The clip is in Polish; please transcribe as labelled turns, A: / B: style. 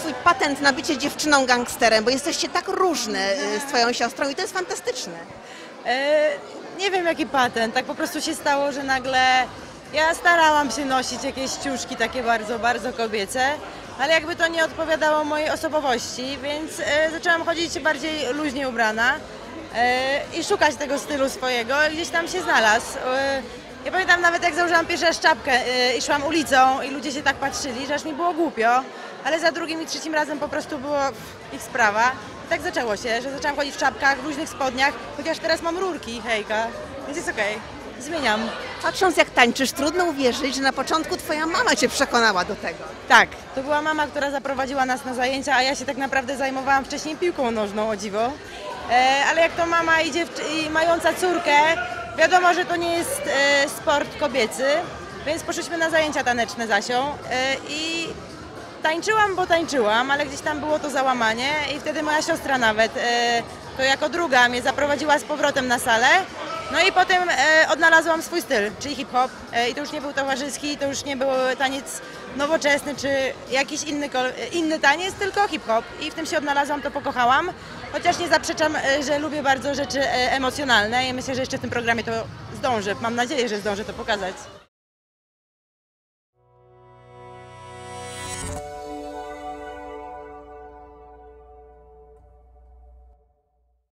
A: twój patent na bycie dziewczyną gangsterem, bo jesteście tak różne y, z twoją siostrą i to jest fantastyczne.
B: E, nie wiem jaki patent, tak po prostu się stało, że nagle ja starałam się nosić jakieś ciuszki takie bardzo, bardzo kobiece, ale jakby to nie odpowiadało mojej osobowości, więc e, zaczęłam chodzić bardziej luźnie ubrana e, i szukać tego stylu swojego i gdzieś tam się znalazł. Ja pamiętam nawet jak założyłam pierwszy raz czapkę e, i szłam ulicą i ludzie się tak patrzyli, że aż mi było głupio, ale za drugim i trzecim razem po prostu było ich sprawa. I tak zaczęło się, że zaczęłam chodzić w czapkach, w luźnych spodniach, chociaż teraz mam rurki, hejka, więc jest okej. Zmieniam.
A: Patrząc jak tańczysz, trudno uwierzyć, że na początku twoja mama cię przekonała do tego.
B: Tak, to była mama, która zaprowadziła nas na zajęcia, a ja się tak naprawdę zajmowałam wcześniej piłką nożną, o dziwo. E, ale jak to mama i, i mająca córkę, wiadomo, że to nie jest e, sport kobiecy, więc poszliśmy na zajęcia taneczne z Asią e, i tańczyłam, bo tańczyłam, ale gdzieś tam było to załamanie i wtedy moja siostra nawet, e, to jako druga mnie zaprowadziła z powrotem na salę. No i potem e, odnalazłam swój styl, czyli hip-hop e, i to już nie był towarzyski, to już nie był taniec nowoczesny czy jakiś inny, e, inny taniec, tylko hip-hop i w tym się odnalazłam, to pokochałam. Chociaż nie zaprzeczam, że lubię bardzo rzeczy emocjonalne i myślę, że jeszcze w tym programie to zdążę. Mam nadzieję, że zdążę to pokazać.